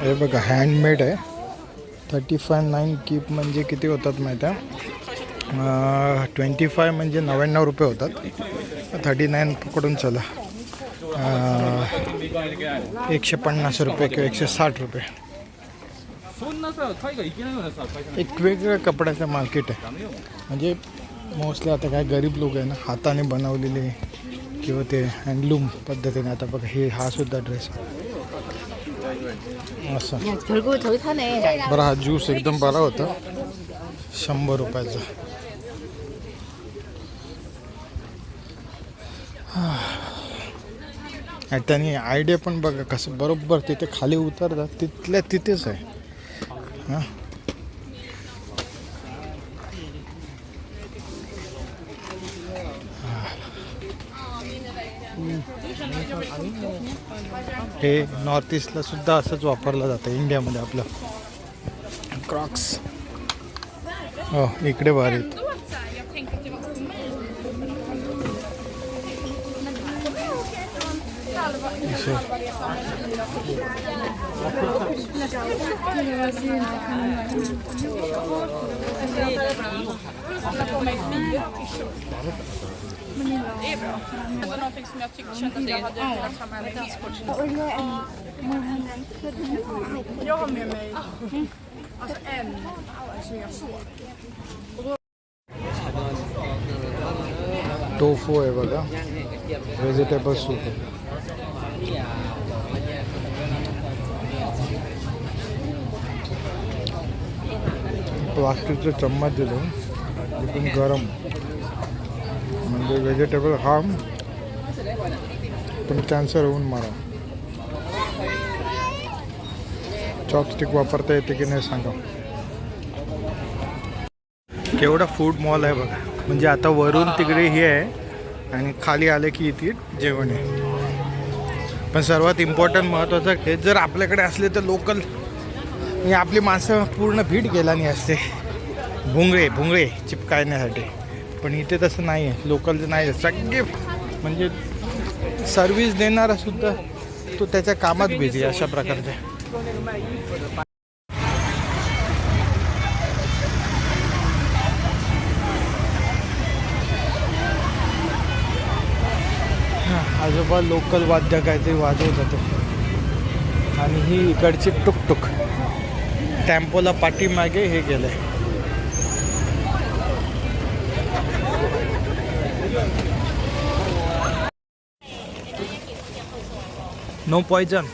हे बघा हँडमेड आहे. थर्टी फाय नाईन कीप म्हणजे किती होतात माहिती आहे ट्वेंटी फाय म्हणजे नव्याण्णव रुपये होतात. थर्टी नाईन पकडून चला एकशे पन्नास रुपये किंवा एकशे साठ रुपये. एक वेगळ्या कपड्याचं मार्केट आहे. म्हणजे मोस्टली आता काय गरीब लोक आहे ना हाताने बनवलेले किंवा ते हँडलूम पद्धतीने आता बघा हे हा सुद्धा ड्रेस असं. बरं हा ज्यूस एकदम बरा होता. शंभर रुपयाचा. आणि त्यांनी आयडिया पण बघा कसं बरोबर तिथे खाली उतरतात तिथल्या तिथेच आहे. हां. हे नॉर्थ ईस्टला सुद्धा असंच वापरलं जातं इंडियामध्ये आपलं. क्रॉक्स हो इकडे भारी आहेत. असे. Det var någonting som jag tyckte kändes att jag hade velat ha med mig transportsystemet. Jag har med mig alltså en som jag såg. Tofu आहे बघा व्हेजिटेबल सूप आहे प्लास्टिकचे चम्मच दिले इकडून गरम म्हणजे व्हेजिटेबल हार्म पण कॅन्सर होऊन मारा. चॉपस्टिक वापरता येते की नाही सांगा. केवढा फूड मॉल आहे बघा. म्हणजे आता वरून तिकडे हे आहे आणि खाली आले की इथे जेवण आहे. पण सर्वात इम्पॉर्टंट महत्त्वाचं हे जर आपल्याकडे असले तर लोकल आपली माणसं पूर्ण भीट गेला नाही असते. भुंगळे भुंगळे चिपकायण्यासाठी. पण इथे तसं नाही आहे लोकल नाही आहे सगळे म्हणजे सर्विस देणारा सुद्धा तो त्याच्या कामात बिझी अशा प्रकारचे. आजोबा लोकल वाद्य काहीतरी वाजवत होते. आणि ही इकडची टुकटुक. टेम्पोला पाठीमागे हे गेलं आहे Não poison.